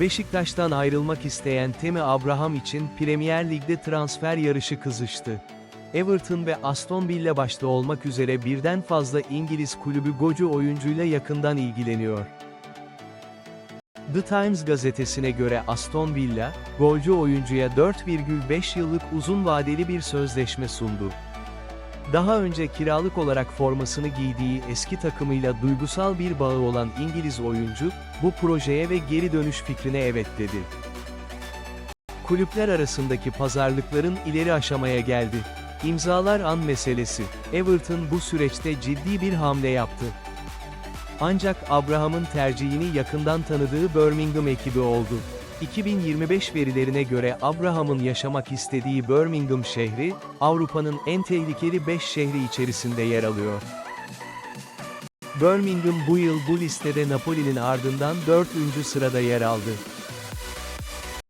Beşiktaş'tan ayrılmak isteyen Temi Abraham için Premier Lig'de transfer yarışı kızıştı. Everton ve Aston Villa başta olmak üzere birden fazla İngiliz kulübü Gocu oyuncuyla yakından ilgileniyor. The Times gazetesine göre Aston Villa, golcü oyuncuya 4,5 yıllık uzun vadeli bir sözleşme sundu. Daha önce kiralık olarak formasını giydiği eski takımıyla duygusal bir bağı olan İngiliz oyuncu, bu projeye ve geri dönüş fikrine evet dedi. Kulüpler arasındaki pazarlıkların ileri aşamaya geldi. İmzalar an meselesi. Everton bu süreçte ciddi bir hamle yaptı. Ancak Abraham'ın tercihini yakından tanıdığı Birmingham ekibi oldu. 2025 verilerine göre Abraham'ın yaşamak istediği Birmingham şehri, Avrupa'nın en tehlikeli 5 şehri içerisinde yer alıyor. Birmingham bu yıl bu listede Napoli'nin ardından 4. sırada yer aldı.